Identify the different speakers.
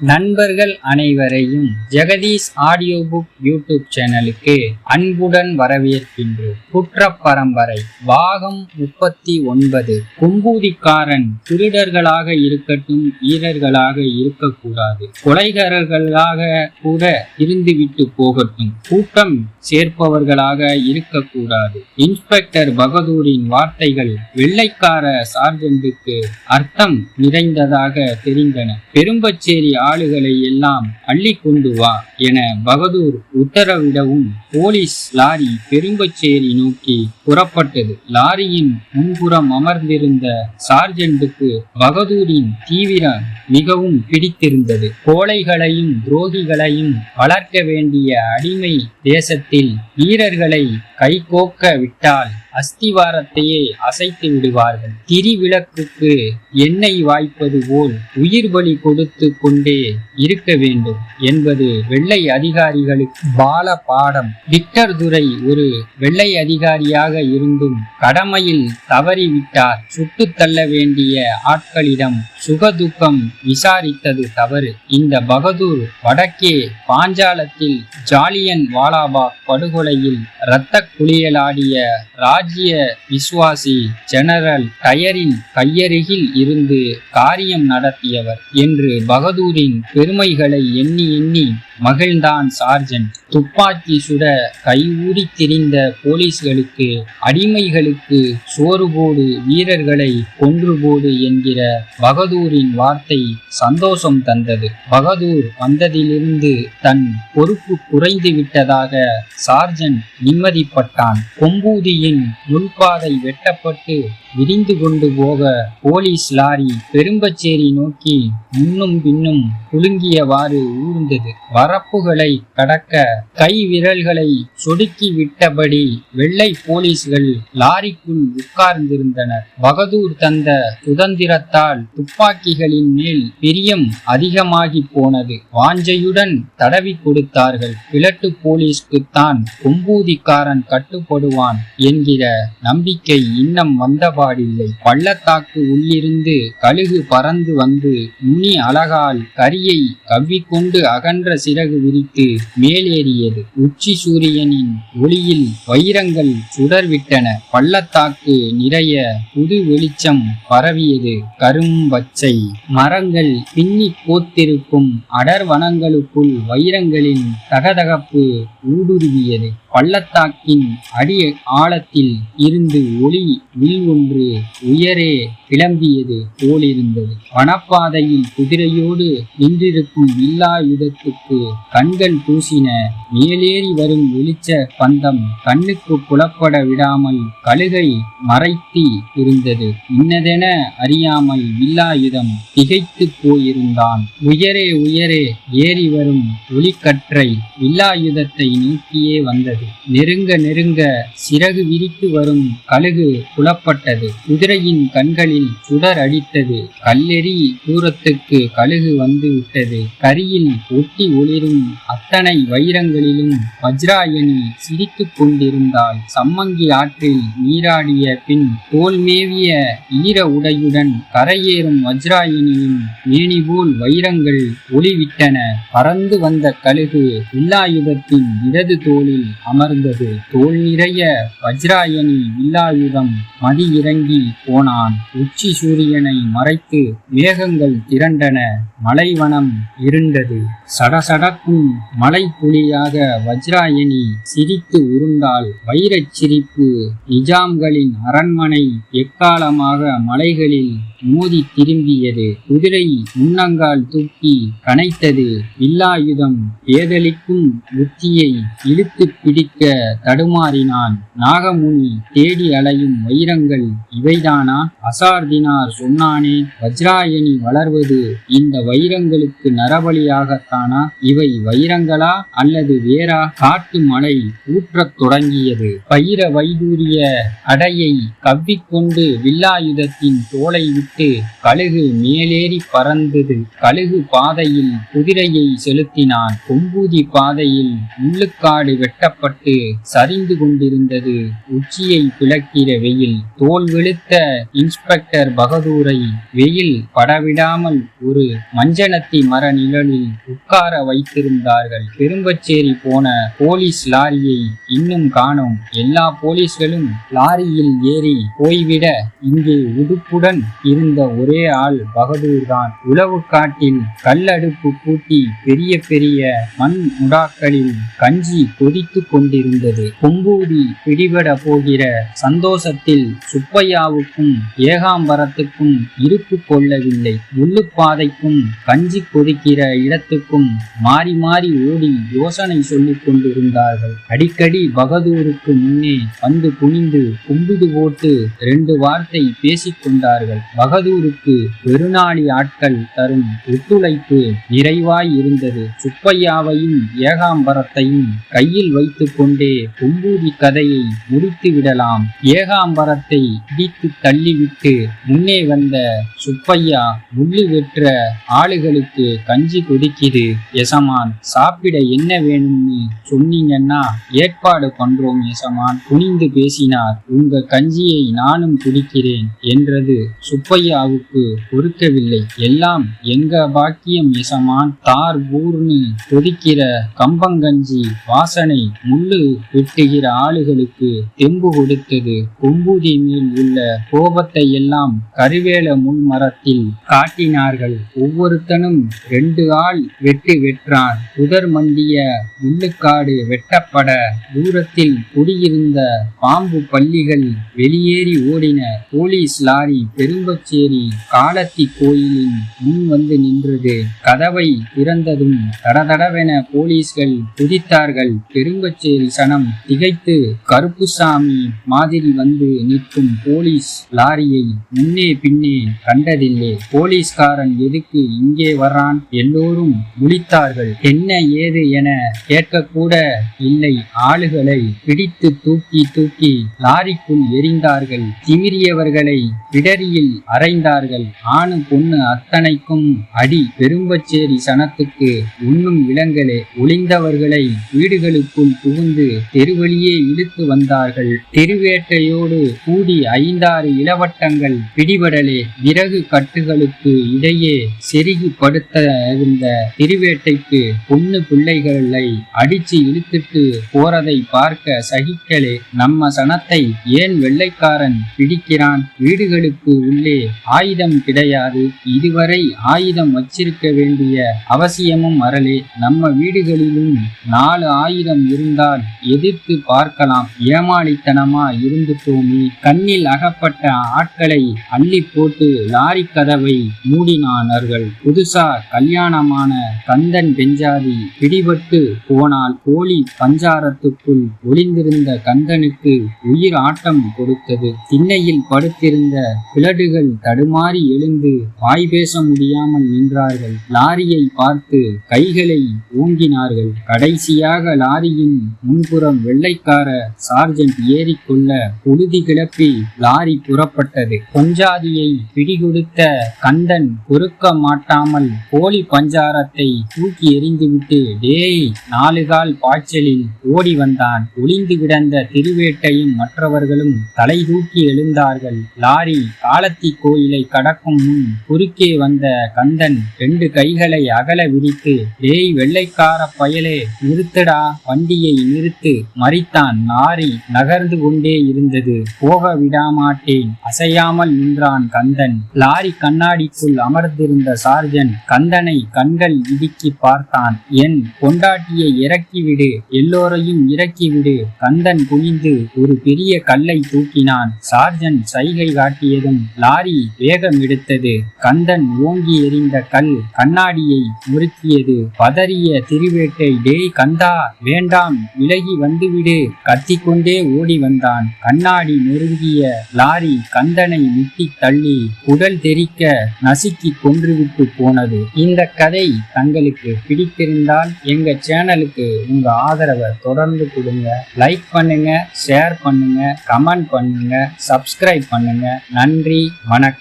Speaker 1: நண்பர்கள் அனைவரையும் Jagadish audio book YouTube சேனலுக்கு அன்புடன் வரவேற்கின்றோம் குற்ற பரம்பரை பாகம் முப்பத்தி ஒன்பது. கும்பூதிக்காரன் திருடர்களாக இருக்கட்டும் வீரர்களாக இருக்கக்கூடாது. கொலைகாரர்களாக கூட இருந்துவிட்டு போகட்டும். கூட்டம் சேர்ப்பவர்களாக இருக்கக்கூடாது. இன்ஸ்பெக்டர் பகதூரின் வார்த்தைகள் வெள்ளைக்கார சார்ஜென்டுக்கு அர்த்தம் நிறைந்ததாக தெரிந்தன. பெரும்பச்சேரி ஆளுகளை எல்லாம் அள்ளி கொண்டு வா என பகதூர் உத்தரவிடவும் போலீஸ் லாரி பெரும்பச்சேரி நோக்கி புறப்பட்டது. லாரியின் முன்புறம் அமர்ந்திருந்த சார்ஜென்டுக்கு பகதூரின் தீவிரம் மிகவும் பிடித்திருந்தது. கோழைகளையும் துரோகிகளையும் வளர்க்க வேண்டிய அடிமை தேசத்தில் வீரர்களை கைகோக்க விட்டால் அஸ்திவாரத்தையே அசைத்து விடுவார்கள். திரிவிளக்குக்கு எண்ணெய் வாய்ப்பது போல் உயிர் பலி கொடுத்து கொண்டே இருக்க வேண்டும் என்பது வெள்ளை அதிகாரிகளுக்கு பால பாடம். விக்டர் துரை ஒரு வெள்ளை அதிகாரியாக இருந்தும் கடமையில் தவறிவிட்டார். சுட்டு தள்ள வேண்டிய ஆட்களிடம் சுகதுக்கம் விசாரித்தது தவறு. இந்த பகதூர் வடக்கே பாஞ்சாலத்தில் ஜாலியன் வாலாபாக் படுகொலையில் இரத்த குளியலாடிய ராஜ்ய விசுவாசி ஜெனரல் டயரின் கையருகில் இருந்து காரியம் நடத்தியவர் என்று பகதூரின் பெருமைகளை எண்ணி எண்ணி மகிழ்ந்தான் சார்ஜென்ட் துப்பாக்கி சுட கையூடி திரிந்த போலீஸ்களுக்கு அடிமைகளுக்கு சோறு போடு வீரர்களை கொன்று போடு என்கிற பகதூரின் வார்த்தை சந்தோஷம் தந்தது. பகதூர் வந்ததிலிருந்து தன் பொறுப்பு குறைந்து விட்டதாக சார்ஜன் நிம்மதிப்பட்டான். கொம்பூதியின் முன்பாதை வெட்டப்பட்டு விரிந்து கொண்டு போக போலீஸ் லாரி பெரும்பச்சேரி நோக்கி முன்னும் பின்னும் குலுங்கியவாறு ஊர்ந்தது. வரப்புகளை கடக்க கை விரல்களை சொடுக்கி விட்டபடி வெள்ளை போலீஸ்கள் லாரிக்குள் உட்கார்ந்திருந்தனர். பகதூர் தந்த சுதந்திரத்தால் துப்பாக்கிகளின் மேல் பிரியம் அதிகமாகி போனது. வாஞ்சையுடன் தடவி கொடுத்தார்கள். கிழட்டு போலீஸ்க்குத்தான் கொம்பூதிக்காரன் கட்டுப்படுவான் என்கிற நம்பிக்கை இன்னம் வந்தபாடில்லை பள்ளத்தாக்கு உள்ளிருந்து கழுகு பறந்து வந்து நுனி அழகால் கரியை கவ்விக்கொண்டு அகன்ற சிறகு விரித்து மேலேறியது. உச்சி சூரியனின் ஒளியில் வைரங்கள் சுடர்விட்டன. பள்ளத்தாக்கு நிறைய புது வெளிச்சம் பரவியது. கரும்பச்சை மரங்கள் பின்னி கோத்திருக்கும் அடர்வனங்களுக்குள் வைரங்களின் தகதகப்பு ஊடுருவியது. பள்ளத்தாக்கின் அடி ஆழத்தில் இருந்து ஒளி வில் ஒன்று உயரே கிளம்பியது போலிருந்தது. வனப்பாதையில் குதிரையோடு நின்றிருக்கும் வில்லாயுதத்துக்கு கண்கள் பூசின மேலேறி வரும் வெளிச்ச பந்தம் கண்ணுக்கு புலப்பட விடாமல் கழுகை மறைத்தி இருந்தது. இன்னதென அறியாமல் வில்லாயுதம் திகைத்து போயிருந்தான். உயரே உயரே ஏறி வரும் ஒளிக்கற்றை வில்லாயுதத்தை நோக்கியே வந்தது. நெருங்க நெருங்க சிறகு விரித்து வரும் கழுகு புலப்பட்டது. குதிரையின் கண்களில் சுடர் அடித்தது. கல்லெறி தூரத்துக்கு கழுகு வந்து விட்டது. கரியில் ஒட்டி ஒளிரும் அத்தனை வைரங்களிலும் வஜ்ராயணி சிரித்துக் கொண்டிருந்தாள். சம்மங்கி ஆற்றில் நீராடிய பின் தோல்மேவிய ஈர உடையுடன் கரையேறும் வஜ்ராயணியின் மேனிபோல் வைரங்கள் ஒளிவிட்டன. பறந்து வந்த கழுகு வில்லாயுதத்தின் இடது தோளில் அமர்ந்தது. தோல் நிறைய வஜ்ராயணி வில்லாயுதம் மதி இறங்கி போனான். உச்சி சூரியனை மறைத்து மேகங்கள் திரண்டன. மலைவனம் இருண்டது. சடசடக்கும் மலை புலியாக வஜ்ராயணி சிரித்து உருண்டால் வைரச் சிரிப்பு நிஜாம்களின் அரண்மனை எக்காலமாக மலைகளில் மோதி திரும்பியது. குதிரை முன்னங்கால் தூக்கி கனைத்தது. வில்லாயுதம் பேதலிக்கும் புத்தியை இழுத்து பிடிக்க தடுமாறினான். நாகமுனி தேடி அலையும் வைரங்கள் இவைதானா? அசார்தினார் சொன்னானே வஜ்ராயணி வளர்வது இந்த வைரங்களுக்கு நரபலியாகத்தானா? இவை வைரங்களா அல்லது வேறா? காட்டு மழை ஊற்றத் தொடங்கியது. பயிர வைதூரிய அடையை கவ்விக்கொண்டு வில்லாயுதத்தின் தோலை விட்டு விட்டு கழுகு மேலேறி பறந்தது. கழுகு பாதையில் குதிரையை செலுத்தினான். கொம்பூதி பாதையில் முள்ளுக்காடு வெட்டப்பட்டு சரிந்து கொண்டிருந்தது. உச்சியை பிளக்கிற வெயில். தோல் வெளுத்த இன்ஸ்பெக்டர் பகதூரை வெயில் படவிடாமல் ஒரு மஞ்சனத்தி மர நிழலில் உட்கார வைத்திருந்தார்கள். பெரும்பச்சேரி போன போலீஸ் லாரியை இன்னும் காணோம். எல்லா போலீஸ்களும் லாரியில் ஏறி போய்விட இங்கே உடுப்புடன் இருந்த ஒரே ஆள் பகதூர் தான். உளவு காட்டில் கல்லடுப்பு கூட்டி பெரிய பெரிய மண் முடாக்களில் கஞ்சி கொதித்து கொண்டிருந்தது. கொம்பூதி பிடிபட போகிற சந்தோஷத்தில் சுப்பையாவுக்கும் ஏகாம்பரத்துக்கும் இருப்பு கொள்ளவில்லை. உள்ளுப்பாதைக்கும் கஞ்சி கொதிக்கிற இடத்துக்கும் மாறி மாறி ஓடி யோசனை சொல்லிக் கொண்டிருந்தார்கள். அடிக்கடி பகதூருக்கு முன்னே வந்து குனிந்து கும்பிடு போட்டு ரெண்டு வார்த்தை பேசிக் கொண்டார்கள். பகதூருக்கு பெருநாளி ஆட்கள் தரும் ஒத்துழைப்பு நிறைவாய் இருந்தது. சுப்பையாவையும் ஏகாம்பரத்தையும் கையில் வைத்து கொண்டே கும்பூதி கதையை முடித்து விடலாம். ஏகாம்பரத்தை பிடித்து தள்ளிவிட்டு முன்னே வந்த சுப்பையா முள்ளு வெற்ற ஆளுகளுக்கு கஞ்சி குடிக்குது. எசமான் சாப்பிட என்ன வேணும்னு சொன்னீங்கன்னா ஏற்பாடு பண்றோம் எசமான் குனிந்து பேசினார். உங்க கஞ்சியை நானும் குடிக்கிறேன் என்றது சுப்ப சுப்பையாவுக்கு பொறுக்கவில்லை எல்லாம் எங்க பாக்கியம் எசமான். தார் ஊர்னு கொதிக்கிற கம்பங்கஞ்சி வாசனை முள்ளு வெட்டுகிற ஆளுகளுக்கு தெம்பு கொடுத்தது. கொம்பூதி மேல் உள்ள கோபத்தை எல்லாம் கருவேல முள் மரத்தில் காட்டினார்கள். ஒவ்வொருத்தனும் ரெண்டு ஆள் வெட்டு வெற்றான். புதர் மண்டிய முள்ளுக்காடு வெட்டப்பட தூரத்தில் குடியிருந்த பாம்பு பள்ளிகள் வெளியேறி ஓடின போலீஸ் லாரி கச்சேரி காலத்தி கோயிலின் முன் வந்து நின்றது. கதவை திறந்ததும் தடதடவென போலீஸ்கள் குதித்தார்கள். பெருங்கச்சேரி சனம் திகைத்து கருப்புசாமி மாதிரி வந்து நிற்கும் போலீஸ் லாரியை முன்னே பின்னே கண்டதில்லை. போலீஸ்காரன் எதுக்கு இங்கே வர்றான்? எல்லோரும் முழித்தார்கள். என்ன ஏது என கேட்கக்கூட இல்லை. ஆளுகளை பிடித்து தூக்கி தூக்கி லாரிக்குள் எறிந்தார்கள். திமிரியவர்களை பிடரியில் அறைந்தார்கள். ஆணு பொண்ணு அத்தனைக்கும் அடி பெரும்பச்சேரி சனத்துக்கு உண்ணும் இளங்களே ஒளிந்தவர்களை வீடுகளுக்குள் புகுந்து தெருவழியே இழுத்து வந்தார்கள். தெருவேட்டையோடு கூடி ஐந்தாறு இளவட்டங்கள் பிடிபடலே விறகு கட்டுகளுக்கு இடையே செருகி படுத்த இருந்த திருவேட்டைக்கு பொண்ணு பிள்ளைகளை அடிச்சு இழுத்துட்டு போறதை பார்க்க சகிக்கலே. நம்ம சனத்தை ஏன் வெள்ளைக்காரன் பிடிக்கிறான்? வீடுகளுக்கு உள்ளே ஆயுதம் கிடையாது. இதுவரை ஆயுதம் வச்சிருக்க வேண்டிய அவசியமும் வரலே நம்ம வீடுகளிலும் நாலு ஆயுதம் இருந்தால் எதிர்த்து பார்க்கலாம். ஏமாளித்தனமா இருந்துட்டோமே கண்ணில் அகப்பட்ட ஆட்களை அள்ளி போட்டு லாரி கதவை மூடினானார்கள். புதுசா கல்யாணமான கந்தன் பெஞ்சாதி பிடிபட்டு போனால் கோழி பஞ்சாரத்துக்குள் ஒளிந்திருந்த கந்தனுக்கு உயிர் ஆட்டம் கொடுத்தது. திண்ணையில் படுத்திருந்த பிளடுகள் தடுமாறி எழுந்து வாய் பேச முடியாமல் நின்றார்கள். லாரியை பார்த்து கைகளை ஓங்கினார்கள். கடைசியாக லாரியின் முன்புறம் வெள்ளைக்கார சார்ஜென்ட் ஏறிக்கொள்ள புழுதி கிளப்பி லாரி புறப்பட்டது. பொஞ்சாதியை பிடிகொடுத்த கந்தன் பொறுக்க மாட்டாமல் கோழி பஞ்சாரத்தை தூக்கி எறிந்துவிட்டு டேய் நாலுகால் பாய்ச்சலில் ஓடி வந்தான். ஒளிந்து கிடந்த திருவேட்டையும் மற்றவர்களும் தலை தூக்கி எழுந்தார்கள். லாரி காலத்தி கோயிலை கடக்கும் முன் குறுக்கே வந்த கந்தன் ரெண்டு கைகளை அகல விரித்து ஏய் வெள்ளைக்கார பயலே நிறுத்துடா வண்டியை நிறுத்து மறித்தான் லாரி நகர்ந்து கொண்டே இருந்தது. போக விடாமாட்டேன் அசையாமல் நின்றான் கந்தன். லாரி கண்ணாடிக்குள் அமர்ந்திருந்த சார்ஜன் கந்தனை கண்கள் இடுக்கி பார்த்தான். என் பொண்டாட்டியை இறக்கிவிடு எல்லோரையும் இறக்கிவிடு கந்தன் குனிந்து ஒரு பெரிய கல்லை தூக்கினான். சார்ஜன் சைகை காட்டியதும் லாரி வேகம் எடுத்தது. கந்தன் ஓங்கி எறிந்த கல் கண்ணாடியை முறுக்கியது. பதறிய திருவேட்டை டேய் கந்தா வேண்டாம் விலகி வந்துவிடு. கத்திக்கொண்டே ஓடி வந்தான். கண்ணாடி நொறுங்கிய லாரி கந்தனை முட்டி தள்ளி உடல் தெறிக்க நசுக்கி கொன்றுவிட்டு போனது. இந்த கதை தங்களுக்கு பிடித்திருந்தால் எங்க சேனலுக்கு உங்க ஆதரவை தொடர்ந்து கொடுங்க. லைக் பண்ணுங்க ஷேர் பண்ணுங்க கமெண்ட் பண்ணுங்க சப்ஸ்கிரைப் பண்ணுங்க. நன்றி வணக்கம். Anak